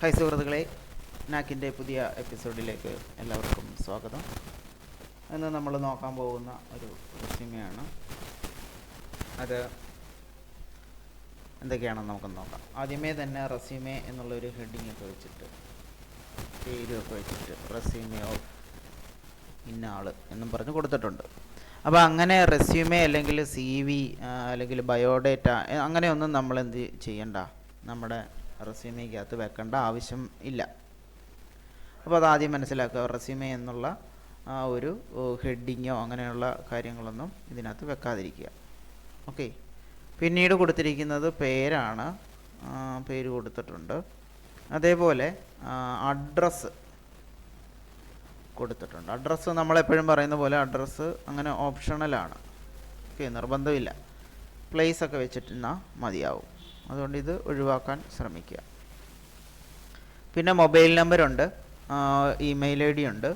High സുഹൃത്തുക്കളെ നാക്കിന്റെ പുതിയ എപ്പിസോഡിലേക്ക് എല്ലാവർക്കും സ്വാഗതം. ഇന്ന് നമ്മൾ നോക്കാൻ പോകുന്ന ഒരു റെസ്യൂമെയാണ് അത് എന്തൊക്കെയാണെന്ന് നമുക്ക് നോക്കാം. ആദ്യമേ തന്നെ റെസ്യൂമെ എന്നുള്ളൊരു ഹെഡിങ് ഒക്കെ വെച്ചിട്ട് പേരൊക്കെ വെച്ചിട്ട് റെസ്യൂമെ ഓഫ് ഇന്ന ആൾ എന്നും പറഞ്ഞ് കൊടുത്തിട്ടുണ്ട്. അപ്പോൾ അങ്ങനെ റെസ്യൂമെ അല്ലെങ്കിൽ സി വി അല്ലെങ്കിൽ ബയോഡേറ്റ അങ്ങനെയൊന്നും നമ്മൾ എന്ത് ചെയ്യണ്ട. നമ്മുടെ റെസ്യൂമേക്കകത്ത് വെക്കേണ്ട ആവശ്യം ഇല്ല. അപ്പോൾ അത് ആദ്യം മനസ്സിലാക്കുക. റെസ്യൂമേ എന്നുള്ള ആ ഒരു ഹെഡിങ്ങോ അങ്ങനെയുള്ള കാര്യങ്ങളൊന്നും ഇതിനകത്ത് വെക്കാതിരിക്കുക. ഓക്കെ. പിന്നീട് കൊടുത്തിരിക്കുന്നത് പേരാണ്. പേര് കൊടുത്തിട്ടുണ്ട്. അതേപോലെ അഡ്രസ്സ് കൊടുത്തിട്ടുണ്ട്. അഡ്രസ്സ് നമ്മളെപ്പോഴും പറയുന്ന പോലെ അഡ്രസ്സ് അങ്ങനെ ഓപ്ഷണലാണ്. ഓക്കെ നിർബന്ധമില്ല. പ്ലേസ് ഒക്കെ വെച്ചിട്ടുന്നാൽ മതിയാവും. അതുകൊണ്ട് ഇത് ഒഴിവാക്കാൻ ശ്രമിക്കുക. പിന്നെ മൊബൈൽ നമ്പറുണ്ട് ഇമെയിൽ ഐ ഡി ഉണ്ട്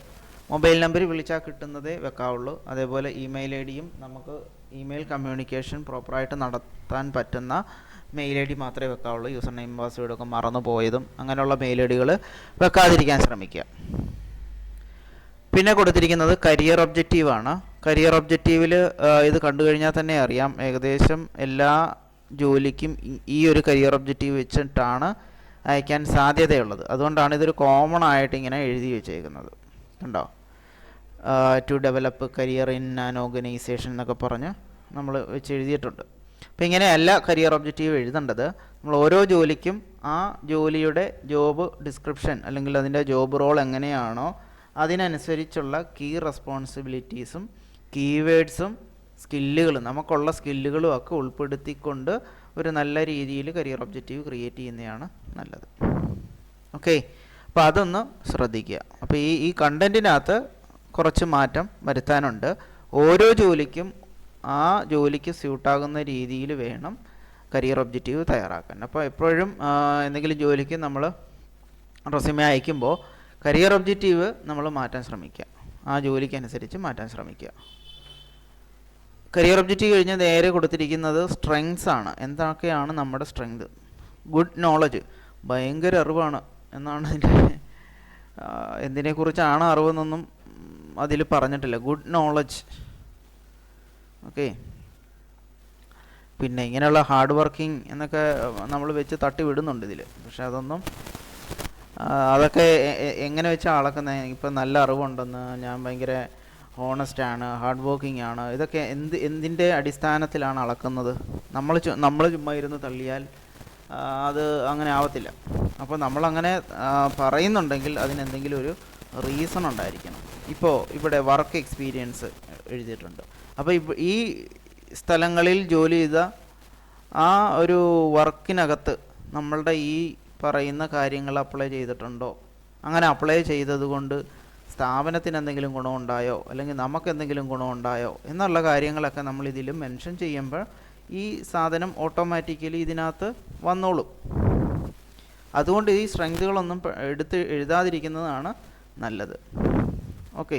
മൊബൈൽ നമ്പർ വിളിച്ചാൽ കിട്ടുന്നതേ വെക്കാവുള്ളൂ. അതേപോലെ ഇമെയിൽ ഐ ഡിയും നമുക്ക് ഇമെയിൽ കമ്മ്യൂണിക്കേഷൻ പ്രോപ്പറായിട്ട് നടത്താൻ പറ്റുന്ന മെയിൽ ഐ ഡി മാത്രമേ വെക്കാവുള്ളൂ. യൂസർ നെയിം പാസ്വേഡൊക്കെ മറന്നു പോയതും അങ്ങനെയുള്ള മെയിൽ ഐ ഡികൾ വെക്കാതിരിക്കാൻ ശ്രമിക്കുക. പിന്നെ കൊടുത്തിരിക്കുന്നത് കരിയർ ഒബ്ജക്റ്റീവാണ്. കരിയർ ഒബ്ജക്റ്റീവിൽ ഇത് കണ്ടു കഴിഞ്ഞാൽ തന്നെ അറിയാം. ഏകദേശം എല്ലാ ജോലിക്കും ഈ- ഒരു കരിയർ ഒബ്ജക്റ്റീവ് വെച്ചിട്ടാണ് അയക്കാൻ സാധ്യതയുള്ളത്. അതുകൊണ്ടാണ് ഇതൊരു കോമൺ ആയിട്ട് ഇങ്ങനെ എഴുതി വെച്ചേക്കുന്നത്. കണ്ടോ? To develop career in an organisation എന്നൊക്കെ പറഞ്ഞ് നമ്മൾ വെച്ച് എഴുതിയിട്ടുണ്ട്. അപ്പോൾ ഇങ്ങനെ ഇങ്ങനെയല്ല കരിയർ ഒബ്ജക്റ്റീവ് എഴുതേണ്ടത്. നമ്മൾ ഓരോ ജോലിക്കും ആ ജോലിയുടെ ജോബ് ഡിസ്ക്രിപ്ഷൻ അല്ലെങ്കിൽ അതിന്റെ ജോബ് റോൾ എങ്ങനെയാണോ അതിനനുസരിച്ചുള്ള കീ റെസ്പോൺസിബിലിറ്റീസും കീവേഡ്സും സ്കില്ലുകളും നമുക്കുള്ള സ്കില്ലുകളും ഒക്കെ ഉൾപ്പെടുത്തിക്കൊണ്ട് ഒരു നല്ല രീതിയിൽ കരിയർ ഒബ്ജക്റ്റീവ് ക്രിയേറ്റ് ചെയ്യുന്നതാണ് നല്ലത്. ഓക്കെ അപ്പോൾ അതൊന്ന് ശ്രദ്ധിക്കുക. അപ്പോൾ ഈ ഈ കണ്ടന്റിനകത്ത് കുറച്ച് മാറ്റം വരുത്താനുണ്ട്. ഓരോ ജോലിക്കും ആ ജോലിക്ക് സ്യൂട്ടാകുന്ന രീതിയിൽ വേണം കരിയർ ഒബ്ജക്റ്റീവ് തയ്യാറാക്കാൻ. അപ്പോൾ എപ്പോഴും എന്തെങ്കിലും ജോലിക്ക് നമ്മൾ റെസ്യൂമെ അയക്കുമ്പോൾ കരിയർ ഒബ്ജക്റ്റീവ് നമ്മൾ മാറ്റാൻ ശ്രമിക്കുക. ആ ജോലിക്കനുസരിച്ച് മാറ്റാൻ ശ്രമിക്കുക. കരിയർ ഒബ്ജക്റ്റീവ് കഴിഞ്ഞ് നേരെ കൊടുത്തിരിക്കുന്നത് സ്ട്രെങ്സ് ആണ്. എന്തൊക്കെയാണ് നമ്മുടെ സ്ട്രെങ്ത് ഗുഡ് നോളജ് ഭയങ്കര അറിവാണ് എന്നാണ് അതിന്റെ എന്തിനെക്കുറിച്ചാണ് അറിവെന്നൊന്നും അതിൽ പറഞ്ഞിട്ടില്ല. ഗുഡ് നോളജ് ഓക്കെ പിന്നെ ഇങ്ങനെയുള്ള ഹാർഡ് വർക്കിംഗ് എന്നൊക്കെ നമ്മൾ വെച്ച് തട്ടി വിടുന്നുണ്ട് ഇതിൽ പക്ഷെ അതൊന്നും അതൊക്കെ എങ്ങനെ വെച്ചാൽ അളക്കുന്നത് ഇപ്പം നല്ല അറിവുണ്ടെന്ന് ഞാൻ ഭയങ്കര ഹോണസ്റ്റ് ആണ് ഹാർഡ് വർക്കിംഗ് ആണ്. ഇതൊക്കെ എന്ത് എന്തിന്റെ അടിസ്ഥാനത്തിലാണ് അളക്കുന്നത്? നമ്മൾ നമ്മൾ ചുമ്മാ ഇരുന്ന് തള്ളിയാൽ അത് അങ്ങനെ ആവത്തില്ല. അപ്പോൾ നമ്മളങ്ങനെ പറയുന്നുണ്ടെങ്കിൽ അതിനെന്തെങ്കിലും ഒരു റീസൺ ഉണ്ടായിരിക്കണം. ഇപ്പോൾ ഇവിടെ വർക്ക് എക്സ്പീരിയൻസ് എഴുതിയിട്ടുണ്ട്. അപ്പോൾ ഈ സ്ഥലങ്ങളിൽ ജോലി ചെയ്ത ആ ഒരു വർക്കിനകത്ത് നമ്മളുടെ ഈ പറയുന്ന കാര്യങ്ങൾ അപ്ലൈ ചെയ്തിട്ടുണ്ടോ? അങ്ങനെ അപ്ലൈ ചെയ്തത് കൊണ്ട് സ്ഥാപനത്തിന് എന്തെങ്കിലും ഗുണമുണ്ടായോ? അല്ലെങ്കിൽ നമുക്ക് എന്തെങ്കിലും ഗുണമുണ്ടായോ? എന്നുള്ള കാര്യങ്ങളൊക്കെ നമ്മൾ ഇതിൽ മെൻഷൻ ചെയ്യുമ്പോൾ ഈ സാധനം ഓട്ടോമാറ്റിക്കലി ഇതിനകത്ത് വന്നോളും. അതുകൊണ്ട് ഈ സ്ട്രെങ്തുകളൊന്നും എടുത്ത് എഴുതാതിരിക്കുന്നതാണ് നല്ലത്. ഓക്കെ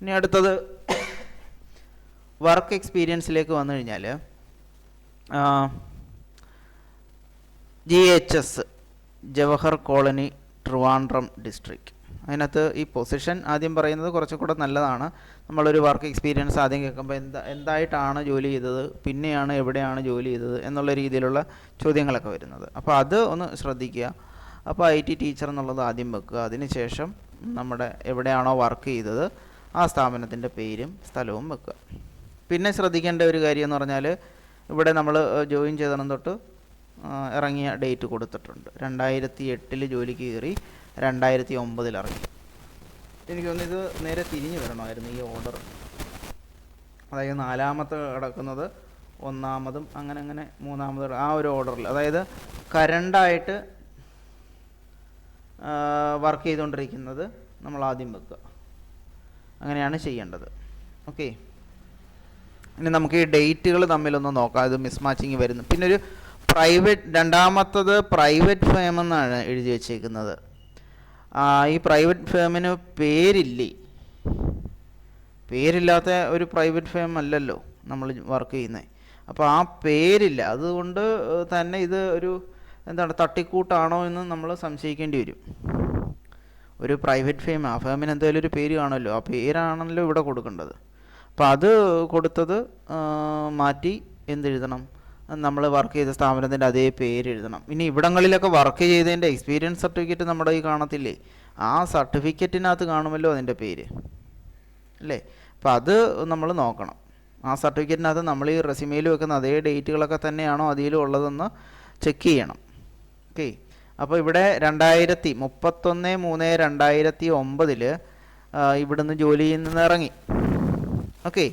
ഇനി അടുത്തത് വർക്ക് എക്സ്പീരിയൻസിലേക്ക് വന്നു കഴിഞ്ഞാൽ G H S Jawahar colony Trivandrum district അതിനകത്ത് ഈ പൊസിഷൻ ആദ്യം പറയുന്നത് കുറച്ചും കൂടെ നല്ലതാണ്. നമ്മളൊരു വർക്ക് എക്സ്പീരിയൻസ് ആദ്യം കേൾക്കുമ്പോൾ എന്താ എന്തായിട്ടാണ് ജോലി ചെയ്തത് പിന്നെയാണ് എവിടെയാണ് ജോലി ചെയ്തത് എന്നുള്ള രീതിയിലുള്ള ചോദ്യങ്ങളൊക്കെ വരുന്നത്. അപ്പോൾ അത് ഒന്ന് ശ്രദ്ധിക്കുക. അപ്പോൾ ഐ ടി ടീച്ചർ എന്നുള്ളത് ആദ്യം വെക്കുക. അതിനുശേഷം നമ്മുടെ എവിടെയാണോ വർക്ക് ചെയ്തത് ആ സ്ഥാപനത്തിന്റെ പേരും സ്ഥലവും വെക്കുക. പിന്നെ ശ്രദ്ധിക്കേണ്ട ഒരു കാര്യം എന്ന് പറഞ്ഞാൽ ഇവിടെ നമ്മൾ ജോയിൻ ചെയ്തണം തൊട്ട് ഇറങ്ങിയ ഡേറ്റ് കൊടുത്തിട്ടുണ്ട്. രണ്ടായിരത്തി എട്ടിൽ ജോലിക്ക് കയറി രണ്ടായിരത്തി ഒമ്പതിൽ ഇറങ്ങി. എനിക്ക് തോന്നുന്നു ഇത് നേരെ തിരിഞ്ഞു വരണമായിരുന്നു ഈ ഓർഡർ അതായത് നാലാമത്തെ കിടക്കുന്നത് ഒന്നാമതും അങ്ങനെ അങ്ങനെ മൂന്നാമത് ആ ഒരു ഓർഡറിൽ അതായത് കരണ്ടായിട്ട് വർക്ക് ചെയ്തുകൊണ്ടിരിക്കുന്നത് നമ്മൾ ആദ്യം വെക്കുക. അങ്ങനെയാണ് ചെയ്യേണ്ടത്. ഓക്കെ ഇനി നമുക്ക് ഈ ഡേറ്റുകൾ തമ്മിലൊന്ന് നോക്കാം. ഇത് മിസ് മാച്ചിങ് വരുന്നു. പിന്നെ ഒരു പ്രൈവറ്റ് രണ്ടാമത്തത് പ്രൈവറ്റ് ഫേം എന്നാണ് എഴുതി വെച്ചേക്കുന്നത്. ഈ പ്രൈവറ്റ് ഫേമിന് പേരില്ലേ? പേരില്ലാത്ത ഒരു പ്രൈവറ്റ് ഫേം അല്ലല്ലോ നമ്മൾ വർക്ക് ചെയ്യുന്നത് അപ്പോൾ ആ പേരില്ല. അതുകൊണ്ട് തന്നെ ഇത് ഒരു എന്താണ് തട്ടിക്കൂട്ടാണോ എന്ന് നമ്മൾ സംശയിക്കേണ്ടി വരും. ഒരു പ്രൈവറ്റ് ഫേം ആ ഫേമിന് എന്തായാലും ഒരു പേര് കാണുമല്ലോ. ആ പേരാണല്ലോ ഇവിടെ കൊടുക്കേണ്ടത്. അപ്പോൾ അത് കൊടുത്തത് മാറ്റി എന്തെഴുതണം? നമ്മൾ വർക്ക് ചെയ്ത സ്ഥാപനത്തിന്റെ അതേ പേര് എഴുതണം. ഇനി ഇവിടങ്ങളിലൊക്കെ വർക്ക് ചെയ്തതിന്റെ എക്സ്പീരിയൻസ് സർട്ടിഫിക്കറ്റ് നമ്മുടെ ഈ കാണത്തില്ലേ? ആ സർട്ടിഫിക്കറ്റിനകത്ത് കാണുമല്ലോ അതിന്റെ പേര്. അല്ലേ? അപ്പോൾ അത് നമ്മൾ നോക്കണം. ആ സർട്ടിഫിക്കറ്റിനകത്ത് നമ്മൾ ഈ റെസിമയിൽ വെക്കുന്ന അതേ ഡേറ്റുകളൊക്കെ തന്നെയാണോ അതിലും ഉള്ളതെന്ന് ചെക്ക് ചെയ്യണം. ഓക്കെ അപ്പോൾ ഇവിടെ രണ്ടായിരത്തി മുപ്പത്തൊന്ന് മൂന്ന് രണ്ടായിരത്തി ഒമ്പതിൽ ഇവിടുന്ന് ജോലിയിൽ നിന്ന് ഇറങ്ങി. ഓക്കെ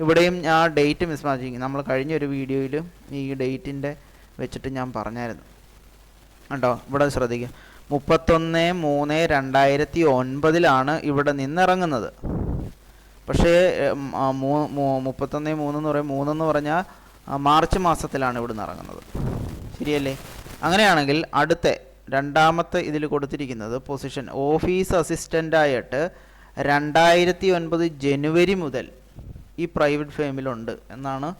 ഇവിടെയും ആ ഡേറ്റ് മിസ് മാച്ചിങ് നമ്മൾ കഴിഞ്ഞ ഒരു വീഡിയോയിൽ ഈ ഡേറ്റിന്റെ വെച്ചിട്ട് ഞാൻ പറഞ്ഞായിരുന്നു. കേട്ടോ ഇവിടെ ശ്രദ്ധിക്കുക മുപ്പത്തൊന്ന് മൂന്ന് രണ്ടായിരത്തി ഒൻപതിലാണ് ഇവിടെ നിന്നിറങ്ങുന്നത്. പക്ഷേ മുപ്പത്തൊന്ന് മൂന്ന് എന്ന് പറയും. മൂന്നെന്ന് പറഞ്ഞാൽ മാർച്ച് മാസത്തിലാണ് ഇവിടെ നിന്ന് ഇറങ്ങുന്നത്. ശരിയല്ലേ? അങ്ങനെയാണെങ്കിൽ അടുത്ത രണ്ടാമത്തെ ഇതിൽ കൊടുത്തിരിക്കുന്നത് പൊസിഷൻ ഓഫീസ് അസിസ്റ്റന്റായിട്ട് രണ്ടായിരത്തി ഒൻപത് ജനുവരി മുതൽ ഈ പ്രൈവറ്റ് ഫേമിലുണ്ട് എന്നാണ്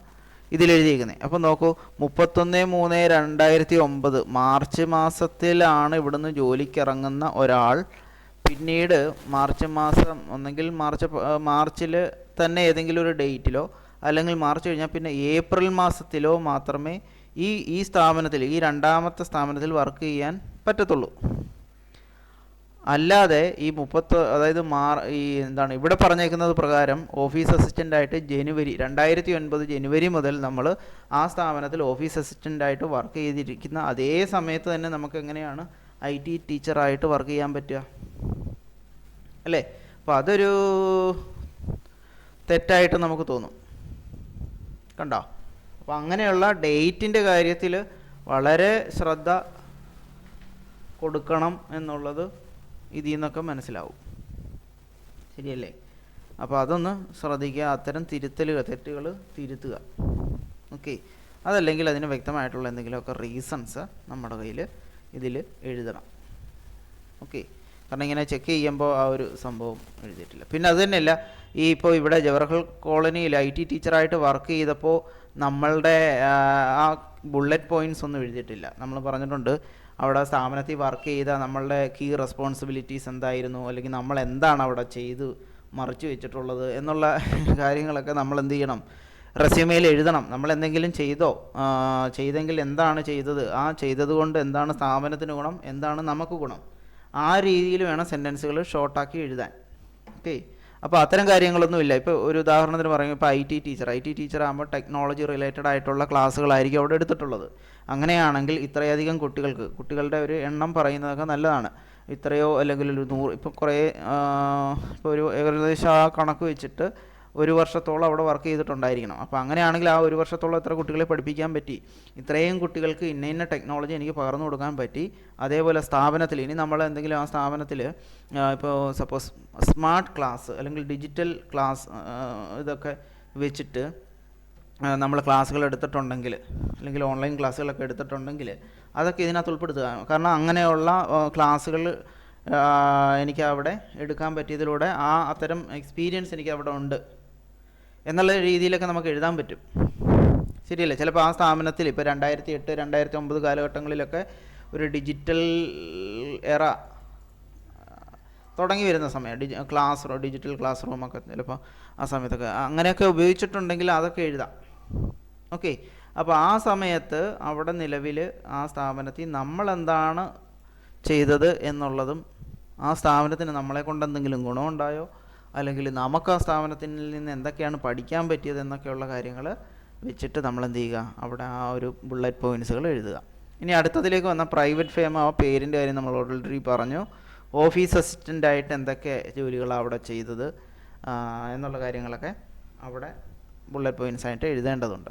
ഇതിലെഴുതിയിരിക്കുന്നത്. അപ്പോൾ നോക്കൂ മുപ്പത്തൊന്ന് മൂന്ന് രണ്ടായിരത്തി ഒമ്പത് മാർച്ച് മാസത്തിലാണ് ഇവിടുന്ന് ജോലിക്ക് ഇറങ്ങുന്ന ഒരാൾ. പിന്നീട് മാർച്ച് മാസം ഒന്നെങ്കിൽ മാർച്ച് മാർച്ചിൽ തന്നെ ഏതെങ്കിലും ഒരു ഡേറ്റിലോ അല്ലെങ്കിൽ മാർച്ച് കഴിഞ്ഞാൽ പിന്നെ ഏപ്രിൽ മാസത്തിലോ മാത്രമേ ഈ ഈ സ്ഥാപനത്തിൽ ഈ രണ്ടാമത്തെ സ്ഥാപനത്തിൽ വർക്ക് ചെയ്യാൻ പറ്റത്തുള്ളൂ. അല്ലാതെ ഈ മുപ്പത്ത് അതായത് മാർ ഈ എന്താണ് ഇവിടെ പറഞ്ഞേക്കുന്നത് പ്രകാരം ഓഫീസ് അസിസ്റ്റന്റ് ആയിട്ട് ജനുവരി രണ്ടായിരത്തി ഒൻപത് ജനുവരി മുതൽ നമ്മൾ ആ സ്ഥാപനത്തിൽ ഓഫീസ് അസിസ്റ്റന്റായിട്ട് വർക്ക് ചെയ്തിരിക്കുന്ന അതേ സമയത്ത് തന്നെ നമുക്ക് എങ്ങനെയാണ് ഐ ടി ടീച്ചറായിട്ട് വർക്ക് ചെയ്യാൻ പറ്റുക? അല്ലേ? അപ്പോൾ അതൊരു തെറ്റായിട്ട് നമുക്ക് തോന്നും. കണ്ടോ? അപ്പോൾ അങ്ങനെയുള്ള ഡേറ്റിന്റെ കാര്യത്തിൽ വളരെ ശ്രദ്ധ കൊടുക്കണം എന്നുള്ളത് ഇതിൽ നിന്നൊക്കെ മനസ്സിലാവും. ശരിയല്ലേ? അപ്പോൾ അതൊന്ന് ശ്രദ്ധിക്കുക. അത്തരം തിരുത്തലുകൾ തെറ്റുകൾ തിരുത്തുക. ഓക്കെ. അതല്ലെങ്കിൽ അതിന് വ്യക്തമായിട്ടുള്ള എന്തെങ്കിലുമൊക്കെ റീസൺസ് നമ്മുടെ കയ്യിൽ ഇതിൽ എഴുതണം. ഓക്കെ. കാരണം ഇങ്ങനെ ചെക്ക് ചെയ്യുമ്പോൾ ആ ഒരു സംഭവം എഴുതിയിട്ടില്ല. പിന്നെ അത് തന്നെയല്ല ഈ ഇപ്പോൾ ഇവിടെ ജവഹർലാൽ കോളനിയിൽ ഐ ടി ടീച്ചറായിട്ട് വർക്ക് ചെയ്തപ്പോൾ നമ്മളുടെ ആ, ബുള്ളറ്റ് പോയിന്റ്സ് ഒന്നും എഴുതിയിട്ടില്ല. നമ്മൾ പറഞ്ഞിട്ടുണ്ട് അവിടെ സ്ഥാപനത്തിൽ വർക്ക് ചെയ്ത നമ്മളുടെ കീ റെസ്പോൺസിബിലിറ്റീസ് എന്തായിരുന്നു? അല്ലെങ്കിൽ നമ്മൾ എന്താണ് അവിടെ ചെയ്ത് മറിച്ച് വെച്ചിട്ടുള്ളത്? എന്നുള്ള കാര്യങ്ങളൊക്കെ നമ്മൾ എന്ത് ചെയ്യണം? റെസ്യൂമയിൽ എഴുതണം. നമ്മൾ എന്തെങ്കിലും ചെയ്തോ? ചെയ്തെങ്കിൽ എന്താണ് ചെയ്തത്? ആ ചെയ്തതുകൊണ്ട് എന്താണ് സ്ഥാപനത്തിന് ഗുണം? എന്താണ് നമുക്ക് ഗുണം? ആ രീതിയിൽ വേണം സെന്റൻസുകൾ ഷോർട്ടാക്കി എഴുതാൻ. ഓക്കെ അപ്പോൾ അത്തരം കാര്യങ്ങളൊന്നും ഇല്ല. ഇപ്പോൾ ഒരു ഉദാഹരണത്തിന് പറയുമ്പോൾ ഇപ്പോൾ I T teacher I T teacher ആകുമ്പോൾ ടെക്നോളജി റിലേറ്റഡ് ആയിട്ടുള്ള ക്ലാസ്സുകളായിരിക്കും അവിടെ എടുത്തിട്ടുള്ളത്. അങ്ങനെയാണെങ്കിൽ ഇത്രയധികം കുട്ടികൾക്ക് കുട്ടികളുടെ ഒരു എണ്ണം പറയുന്നതൊക്കെ നല്ലതാണ്. ഇത്രയോ അല്ലെങ്കിൽ ഒരു നൂറ് ഇപ്പോൾ കുറേ ഇപ്പോൾ ഒരു ഏകദേശം ആ കണക്ക് വെച്ചിട്ട് ഒരു വർഷത്തോളം അവിടെ വർക്ക് ചെയ്തിട്ടുണ്ടായിരിക്കണം. അപ്പോൾ അങ്ങനെയാണെങ്കിൽ ആ ഒരു വർഷത്തോളം എത്ര കുട്ടികളെ പഠിപ്പിക്കാൻ പറ്റി. ഇത്രയും കുട്ടികൾക്ക് ഇന്ന ഇന്ന ടെക്നോളജി എനിക്ക് പകർന്നു കൊടുക്കാൻ പറ്റി. അതേപോലെ സ്ഥാപനത്തിൽ ഇനി നമ്മൾ എന്തെങ്കിലും ആ സ്ഥാപനത്തിൽ ഇപ്പോൾ സപ്പോസ് സ്മാർട്ട് ക്ലാസ് അല്ലെങ്കിൽ ഡിജിറ്റൽ ക്ലാസ് ഇതൊക്കെ വെച്ചിട്ട് നമ്മൾ ക്ലാസ്സുകൾ എടുത്തിട്ടുണ്ടെങ്കിൽ അല്ലെങ്കിൽ ഓൺലൈൻ ക്ലാസ്സുകളൊക്കെ എടുത്തിട്ടുണ്ടെങ്കിൽ അതൊക്കെ ഇതിനകത്ത് ഉൾപ്പെടുത്തുക. കാരണം അങ്ങനെയുള്ള ക്ലാസ്സുകൾ എനിക്ക് അവിടെ എടുക്കാൻ പറ്റിയതിലൂടെ ആ അത്തരം എക്സ്പീരിയൻസ് എനിക്ക് അവിടെ ഉണ്ട്. എന്നുള്ള രീതിയിലൊക്കെ നമുക്ക് എഴുതാൻ പറ്റും. ശരിയല്ലേ? ചിലപ്പോൾ ആ സ്ഥാപനത്തിൽ ഇപ്പോൾ രണ്ടായിരത്തി എട്ട് രണ്ടായിരത്തി ഒമ്പത് കാലഘട്ടങ്ങളിലൊക്കെ ഒരു ഡിജിറ്റൽ എറ തുടങ്ങി വരുന്ന സമയം. Digi class room digital class റൂമൊക്കെ ചിലപ്പോൾ ആ സമയത്തൊക്കെ. അങ്ങനെയൊക്കെ ഉപയോഗിച്ചിട്ടുണ്ടെങ്കിൽ അതൊക്കെ എഴുതാം. ഓക്കെ? അപ്പോൾ ആ സമയത്ത് അവിടെ നിലവിൽ ആ സ്ഥാപനത്തിൽ നമ്മളെന്താണ് ചെയ്തത് എന്നുള്ളതും ആ സ്ഥാപനത്തിന് നമ്മളെ കൊണ്ട് എന്തെങ്കിലും ഗുണമുണ്ടായോ? അല്ലെങ്കിൽ നമുക്ക് ആ സ്ഥാപനത്തിൽ നിന്ന് എന്തൊക്കെയാണ് പഠിക്കാൻ പറ്റിയത് എന്നൊക്കെയുള്ള കാര്യങ്ങൾ വെച്ചിട്ട് നമ്മൾ എന്ത് ചെയ്യുക? അവിടെ ആ ഒരു ബുള്ളറ്റ് പോയിന്റ്സുകൾ എഴുതുക. ഇനി അടുത്തതിലേക്ക് വന്ന പ്രൈവറ്റ് ഫേം ആ പേരിന്റെ കാര്യം നമ്മൾ ഓൾറെഡി പറഞ്ഞു. ഓഫീസ് അസിസ്റ്റന്റ് ആയിട്ട് എന്തൊക്കെ ജോലികളാണ് അവിടെ ചെയ്തത്? എന്നുള്ള കാര്യങ്ങളൊക്കെ അവിടെ ബുള്ളറ്റ് പോയിന്റ്സ് ആയിട്ട് എഴുതേണ്ടതുണ്ട്.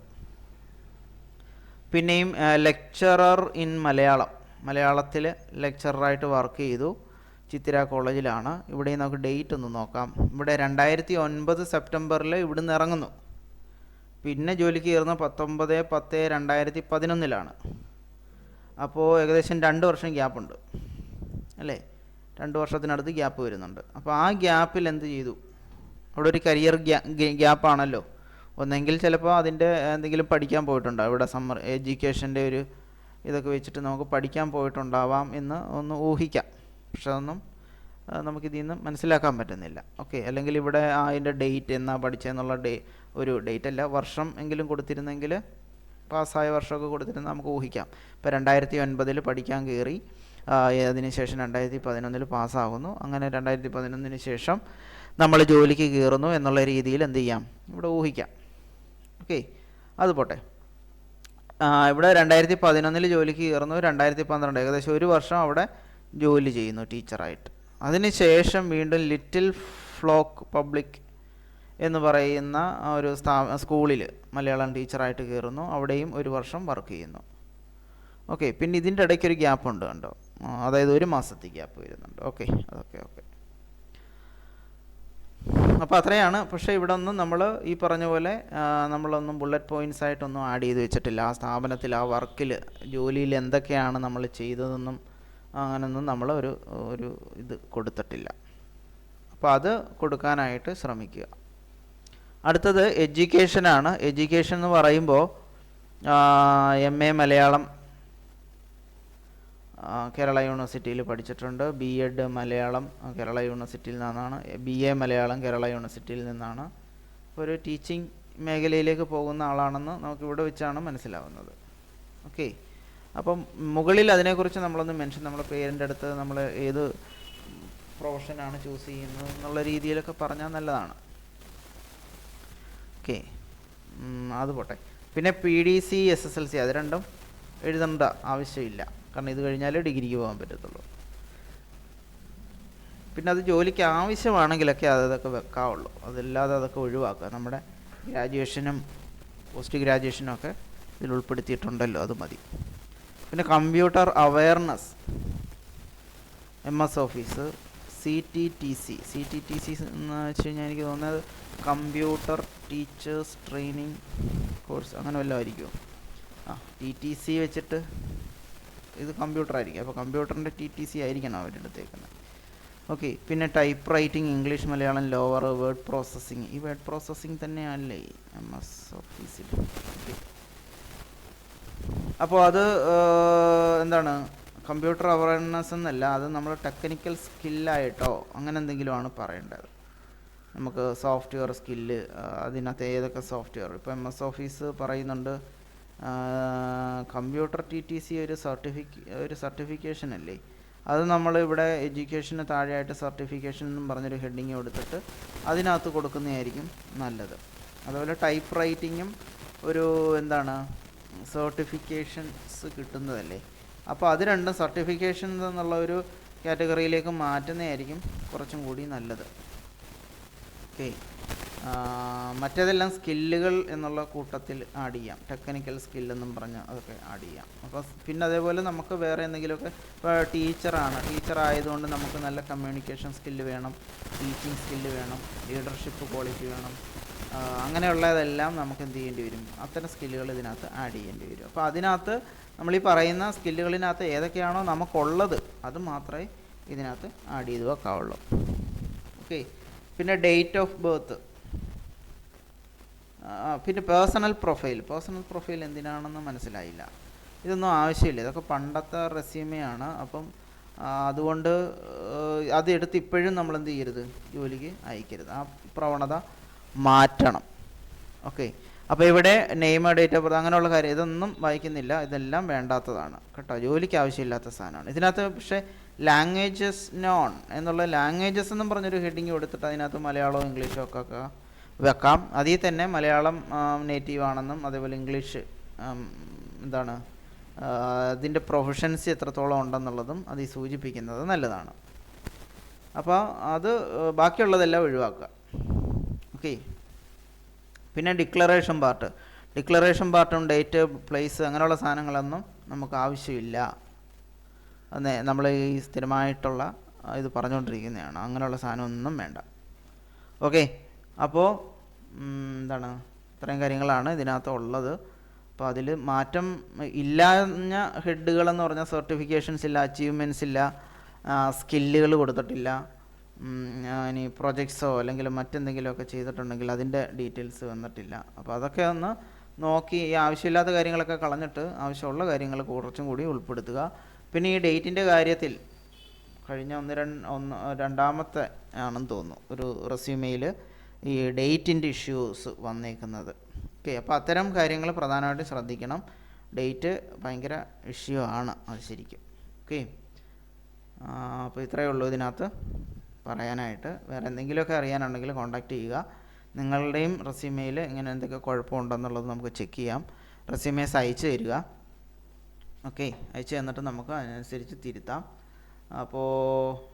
പിന്നെയും ലെക്ചറർ ഇൻ മലയാളം. മലയാളത്തിൽ ലെക്ചററായിട്ട് വർക്ക് ചെയ്തു. ചിത്തിര കോളേജിലാണ്. ഇവിടെ നമുക്ക് ഡേറ്റ് ഒന്ന് നോക്കാം. ഇവിടെ രണ്ടായിരത്തി ഒൻപത് സെപ്റ്റംബറിൽ ഇവിടുന്ന് ഇറങ്ങുന്നു. പിന്നെ ജോലിക്ക് കയറുന്ന പത്തൊമ്പത് പത്ത് രണ്ടായിരത്തി പതിനൊന്നിലാണ് അപ്പോൾ ഏകദേശം രണ്ട് വർഷം ഗ്യാപ്പുണ്ട് അല്ലേ? രണ്ട് വർഷത്തിനടുത്ത് ഗ്യാപ്പ് വരുന്നുണ്ട്. അപ്പോൾ ആ ഗ്യാപ്പിൽ എന്ത് ചെയ്തു? അവിടെ ഒരു കരിയർ ഗ്യാപ്പാണല്ലോ ഒന്നെങ്കിൽ ചിലപ്പോൾ അതിന്റെ എന്തെങ്കിലും പഠിക്കാൻ പോയിട്ടുണ്ടോ. ഇവിടെ സമ്മർ എഡ്യൂക്കേഷന്റെ ഒരു ഇതൊക്കെ വെച്ചിട്ട് നമുക്ക് പഠിക്കാൻ പോയിട്ടുണ്ടാവാം എന്ന് ഒന്ന് ഊഹിക്കാം. പക്ഷെ അതൊന്നും നമുക്കിതിൽ നിന്ന് മനസ്സിലാക്കാൻ പറ്റുന്നില്ല. ഓക്കെ അല്ലെങ്കിൽ ഇവിടെ അതിന്റെ ഡേറ്റ് എന്നാ പഠിച്ചതെന്നുള്ള ഡേ ഒരു ഡേറ്റ് അല്ല വർഷം എങ്കിലും കൊടുത്തിരുന്നെങ്കിൽ പാസ്സായ വർഷമൊക്കെ കൊടുത്തിരുന്ന നമുക്ക് ഊഹിക്കാം. ഇപ്പോൾ രണ്ടായിരത്തി ഒൻപതിൽ പഠിക്കാൻ കയറി അതിനുശേഷം രണ്ടായിരത്തി പതിനൊന്നിൽ പാസ്സാകുന്നു അങ്ങനെ രണ്ടായിരത്തി പതിനൊന്നിന് ശേഷം നമ്മൾ ജോലിക്ക് കയറുന്നു എന്നുള്ള രീതിയിൽ എന്ത് ചെയ്യാം? ഇവിടെ ഊഹിക്കാം. ഓക്കെ അത് പോട്ടെ. ഇവിടെ രണ്ടായിരത്തി പതിനൊന്നിൽ ജോലിക്ക് കയറുന്നു രണ്ടായിരത്തി പന്ത്രണ്ട് ഏകദേശം ഒരു വർഷം അവിടെ ജോലി ചെയ്യുന്നു ടീച്ചറായിട്ട്. അതിനുശേഷം വീണ്ടും ലിറ്റിൽ ഫ്ലോക്ക് പബ്ലിക് എന്ന് പറയുന്ന ഒരു സ്ഥാ സ്കൂളിൽ മലയാളം ടീച്ചറായിട്ട് കയറുന്നു. അവിടെയും ഒരു വർഷം വർക്ക് ചെയ്യുന്നു. ഓക്കെ പിന്നെ ഇതിന്റെ ഇടയ്ക്ക് ഒരു ഗ്യാപ്പ് ഉണ്ട് കണ്ടോ? അതായത് ഒരു മാസത്തെ ഗ്യാപ്പ് വരുന്നുണ്ട്. ഓക്കെ അതൊക്കെ ഓക്കെ. അപ്പോൾ അത്രയാണ്. പക്ഷേ ഇവിടെ ഒന്നും നമ്മൾ ഈ പറഞ്ഞ പോലെ നമ്മളൊന്നും ബുള്ളറ്റ് പോയിന്റ്സ് ആയിട്ടൊന്നും ആഡ് ചെയ്ത് വെച്ചിട്ടില്ല. ആ സ്ഥാപനത്തിൽ ആ വർക്കിൽ ജോലിയിൽ എന്തൊക്കെയാണ് നമ്മൾ ചെയ്തതെന്നും അങ്ങനൊന്നും നമ്മൾ ഒരു ഒരു ഇത് കൊടുത്തിട്ടില്ല. അപ്പോൾ അത് കൊടുക്കാനായിട്ട് ശ്രമിക്കുക. അടുത്തത് എഡ്യൂക്കേഷനാണ്. എഡ്യൂക്കേഷൻ എന്ന് പറയുമ്പോൾ എം എ മലയാളം കേരള യൂണിവേഴ്സിറ്റിയിൽ പഠിച്ചിട്ടുണ്ട്. ബി എഡ് മലയാളം കേരള യൂണിവേഴ്സിറ്റിയിൽ നിന്നാണ്. ബി എ മലയാളം കേരള യൂണിവേഴ്സിറ്റിയിൽ നിന്നാണ്. ഒരു ടീച്ചിങ് മേഖലയിലേക്ക് പോകുന്ന ആളാണെന്ന് നമുക്കിവിടെ വെച്ചാണ് മനസ്സിലാവുന്നത്. ഓക്കെ അപ്പം മുകളിൽ അതിനെക്കുറിച്ച് നമ്മളൊന്ന് മെൻഷൻ നമ്മളെ പേരിന്റെ അടുത്ത് നമ്മൾ ഏത് പ്രൊഫഷനാണ് ചൂസ് ചെയ്യുന്നത് എന്നുള്ള രീതിയിലൊക്കെ പറഞ്ഞാൽ നല്ലതാണ്. ഓക്കെ അത് പോട്ടെ. പിന്നെ P D C S S L C അത് രണ്ടും എഴുതേണ്ട ആവശ്യമില്ല. കാരണം ഇത് കഴിഞ്ഞാലേ ഡിഗ്രിക്ക് പോകാൻ പറ്റത്തുള്ളൂ. പിന്നെ അത് ജോലിക്ക് ആവശ്യമാണെങ്കിലൊക്കെ അത് അതൊക്കെ വെക്കാവുള്ളൂ. അതില്ലാതെ അതൊക്കെ ഒഴിവാക്കുക. നമ്മുടെ ഗ്രാജുവേഷനും പോസ്റ്റ് ഗ്രാജുവേഷനും ഒക്കെ ഇതിൽ ഉൾപ്പെടുത്തിയിട്ടുണ്ടല്ലോ അത് മതി. പിന്നെ computer awareness M S office C T T C C T T C എന്ന് വെച്ച് കഴിഞ്ഞാൽ എനിക്ക് തോന്നുന്നത് കമ്പ്യൂട്ടർ ടീച്ചേഴ്സ് ട്രെയിനിങ് കോഴ്സ് അങ്ങനെ വല്ലതും ആയിരിക്കും ആ ടി ടി സി വെച്ചിട്ട് ഇത് കമ്പ്യൂട്ടർ ആയിരിക്കും. അപ്പോൾ കമ്പ്യൂട്ടറിന്റെ ടി ടി സി ആയിരിക്കണം അവരുടെ അവരെടുത്തേക്കുന്നത് ഓക്കെ പിന്നെ type writing English Malayalam lower word processing. ഈ വേർഡ് പ്രോസസ്സിങ് തന്നെയല്ലേ എം എസ് ഓഫീസിൽ ഓക്കെ. അപ്പോൾ അത് എന്താണ് കമ്പ്യൂട്ടർ അവയർനെസ് എന്നല്ല അത് നമ്മൾ ടെക്നിക്കൽ സ്കില്ലായിട്ടോ അങ്ങനെ എന്തെങ്കിലുമാണ് പറയേണ്ടത്. നമുക്ക് സോഫ്റ്റ്വെയർ സ്കില്ല് അതിനകത്ത് ഏതൊക്കെ സോഫ്റ്റ്വെയർ ഇപ്പോൾ എം എസ് ഓഫീസ് പറയുന്നുണ്ട് കമ്പ്യൂട്ടർ ടി ടി സി ഒരു സർട്ടിഫിക്ക ഒരു സർട്ടിഫിക്കേഷൻ അല്ലേ? അത് നമ്മൾ ഇവിടെ എഡ്യൂക്കേഷന് താഴെയായിട്ട് സർട്ടിഫിക്കേഷൻ എന്നും പറഞ്ഞൊരു ഹെഡിങ് കൊടുത്തിട്ട് അതിനകത്ത് കൊടുക്കുന്നതായിരിക്കും നല്ലത്. അതുപോലെ ടൈപ്പ് റൈറ്റിങ്ങും ഒരു എന്താണ് സർട്ടിഫിക്കേഷൻസ് കിട്ടുന്നതല്ലേ? അപ്പോൾ അത് രണ്ടും സർട്ടിഫിക്കേഷൻ എന്നുള്ള ഒരു കാറ്റഗറിയിലേക്ക് മാറ്റുന്നതായിരിക്കും കുറച്ചും കൂടി നല്ലത്. ഓക്കെ. മറ്റേതെല്ലാം സ്കില്ലുകൾ എന്നുള്ള കൂട്ടത്തിൽ ആഡ് ചെയ്യാം. ടെക്നിക്കൽ സ്കില്ലെന്നും പറഞ്ഞ് അതൊക്കെ ആഡ് ചെയ്യാം. അപ്പോൾ പിന്നെ അതേപോലെ നമുക്ക് വേറെ എന്തെങ്കിലുമൊക്കെ ഇപ്പോൾ ടീച്ചറാണ്. ടീച്ചർ ആയതുകൊണ്ട് നമുക്ക് നല്ല കമ്മ്യൂണിക്കേഷൻ സ്കില്ല് വേണം ടീച്ചിങ് സ്കില്ല് വേണം ലീഡർഷിപ്പ് ക്വാളിറ്റി വേണം അങ്ങനെയുള്ളതെല്ലാം നമുക്ക് എന്ത് ചെയ്യേണ്ടി വരും? അത്തരം സ്കില്ലുകൾ ഇതിനകത്ത് ആഡ് ചെയ്യേണ്ടി വരും. അപ്പോൾ അതിനകത്ത് നമ്മൾ ഈ പറയുന്ന സ്കില്ലുകളിനകത്ത് ഏതൊക്കെയാണോ നമുക്കുള്ളത് അത് മാത്രമേ ഇതിനകത്ത് ആഡ് ചെയ്ത് വെക്കാവുള്ളൂ. ഓക്കെ പിന്നെ ഡേറ്റ് ഓഫ് ബർത്ത് പിന്നെ പേഴ്സണൽ പ്രൊഫൈൽ പേഴ്സണൽ പ്രൊഫൈൽ എന്തിനാണെന്ന് മനസ്സിലായില്ല. ഇതൊന്നും ആവശ്യമില്ല. ഇതൊക്കെ പണ്ടത്തെ റെസ്യൂമെയാണ് അപ്പം അതുകൊണ്ട് അത് എടുത്ത് ഇപ്പോഴും നമ്മൾ എന്ത് ചെയ്യരുത്? ജോലിക്ക് അയക്കരുത്. ആ പ്രവണത മാറ്റണം. ഓക്കെ അപ്പോൾ ഇവിടെ നെയിം ഡേറ്റ് ഓഫ് ബർത്ത് അങ്ങനെയുള്ള കാര്യം ഇതൊന്നും വായിക്കുന്നില്ല. ഇതെല്ലാം വേണ്ടാത്തതാണ് കേട്ടോ. ജോലിക്ക് ആവശ്യമില്ലാത്ത സാധനമാണ്. ഇതിനകത്ത് പക്ഷേ ലാംഗ്വേജസ് നോൺ എന്നുള്ള ലാംഗ്വേജസ് എന്നും പറഞ്ഞൊരു ഹെഡിങ് കൊടുത്തിട്ട് അതിനകത്ത് മലയാളവും ഇംഗ്ലീഷും ഒക്കെ വെക്കാം. അതിൽ തന്നെ മലയാളം നേറ്റീവ് ആണെന്നും അതേപോലെ ഇംഗ്ലീഷ് എന്താണ് അതിന്റെ പ്രൊഫഷൻസി എത്രത്തോളം ഉണ്ടെന്നുള്ളതും അത് സൂചിപ്പിക്കുന്നത് നല്ലതാണ്. അപ്പോൾ അത് ബാക്കിയുള്ളതെല്ലാം ഒഴിവാക്കുക. ഓക്കെ പിന്നെ ഡിക്ലറേഷൻ പാർട്ട് ഡിക്ലറേഷൻ പാർട്ടും ഡേറ്റ് പ്ലേസ് അങ്ങനെയുള്ള സാധനങ്ങളൊന്നും നമുക്ക് ആവശ്യമില്ല. അത് നമ്മൾ ഈ സ്ഥിരമായിട്ടുള്ള ഇത് പറഞ്ഞുകൊണ്ടിരിക്കുന്നതാണ് അങ്ങനെയുള്ള സാധനമൊന്നും വേണ്ട. ഓക്കെ. അപ്പോൾ എന്താണ്? ഇത്രയും കാര്യങ്ങളാണ് ഇതിനകത്ത് ഉള്ളത്. അപ്പോൾ അതിൽ മാറ്റം ഇല്ലാഞ്ഞ ഹെഡുകളെന്ന് പറഞ്ഞാൽ സർട്ടിഫിക്കേഷൻസ് ഇല്ല അച്ചീവ്മെന്റ്സ് ഇല്ല സ്കില്ലുകൾ കൊടുത്തിട്ടില്ല. ഇനി പ്രൊജക്ട്സോ അല്ലെങ്കിൽ മറ്റെന്തെങ്കിലുമൊക്കെ ചെയ്തിട്ടുണ്ടെങ്കിൽ അതിന്റെ ഡീറ്റെയിൽസ് വന്നിട്ടില്ല. അപ്പോൾ അതൊക്കെ ഒന്ന് നോക്കി ഈ ആവശ്യമില്ലാത്ത കാര്യങ്ങളൊക്കെ കളഞ്ഞിട്ട് ആവശ്യമുള്ള കാര്യങ്ങൾ കുറച്ചും കൂടി ഉൾപ്പെടുത്തുക. പിന്നെ ഈ ഡേറ്റിന്റെ കാര്യത്തിൽ കഴിഞ്ഞ ഒന്ന് രണ്ട് ഒന്ന് രണ്ടാമത്തെ ആണെന്ന് തോന്നുന്നു ഒരു റെസ്യൂമെയിൽ ഈ ഡേറ്റിന്റെ ഇഷ്യൂസ് വന്നേക്കുന്നത്. ഓക്കെ അപ്പോൾ അത്തരം കാര്യങ്ങൾ പ്രധാനമായിട്ടും ശ്രദ്ധിക്കണം. ഡേറ്റ് ഭയങ്കര ഇഷ്യൂ ആണ് അത് ശരിക്കും. ഓക്കെ അപ്പോൾ ഇത്രയേ ഉള്ളൂ ഇതിനകത്ത്. പറയാനായിട്ട് വേറെ എന്തെങ്കിലുമൊക്കെ അറിയാനുണ്ടെങ്കിൽ കോൺടാക്റ്റ് ചെയ്യുക. നിങ്ങളുടെയും റെസ്യൂമെയിൽ ഇങ്ങനെ എന്തൊക്കെ കുഴപ്പമുണ്ടെന്നുള്ളത് നമുക്ക് ചെക്ക് ചെയ്യാം. റെസ്യൂമേസ് അയച്ചു തരിക. ഓക്കെ അയച്ചു തന്നിട്ട് നമുക്ക് അതിനനുസരിച്ച് തിരുത്താം. അപ്പോൾ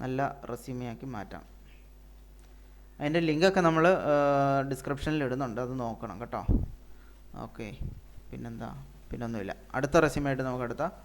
നല്ല റെസ്യൂമയാക്കി മാറ്റാം. അതിന്റെ ലിങ്കൊക്കെ നമ്മൾ ഡിസ്ക്രിപ്ഷനിൽ ഇടുന്നുണ്ട്. അത് നോക്കണം കേട്ടോ. ഓക്കെ പിന്നെന്താ? പിന്നൊന്നുമില്ല. അടുത്ത റെസ്യൂമായിട്ട് നമുക്ക് അടുത്ത